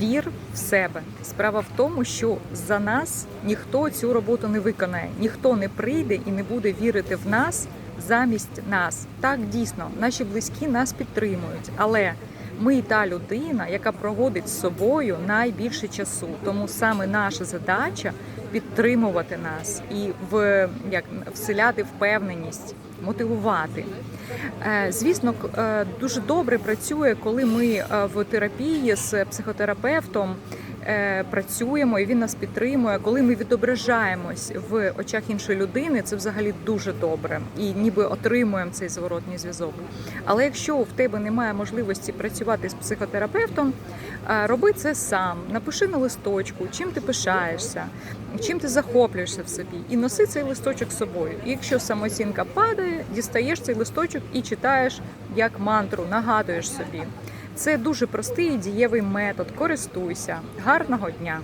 Вір в себе. Справа в тому, що за нас ніхто цю роботу не виконає, ніхто не прийде і не буде вірити в нас замість нас. Так дійсно, наші близькі нас підтримують, але ми та людина, яка проводить з собою найбільше часу. Тому саме наша задача підтримувати нас і в як вселяти впевненість, мотивувати. Е, Звісно, е, дуже добре працює, коли ми е, в терапії з психотерапевтом працюємо і він нас підтримує. Коли ми відображаємось в очах іншої людини, це взагалі дуже добре і ніби отримуємо цей зворотній зв'язок. Але якщо в тебе немає можливості працювати з психотерапевтом, е, роби це сам. Напиши на листочку, чим ти пишаєшся, чим ти захоплюєшся в собі, і носи цей листочок з собою. І якщо самооцінка падає, дістаєш цей листочок і читаєш як мантру, нагадуєш собі. Це дуже простий і дієвий метод. Користуйся. Гарного дня!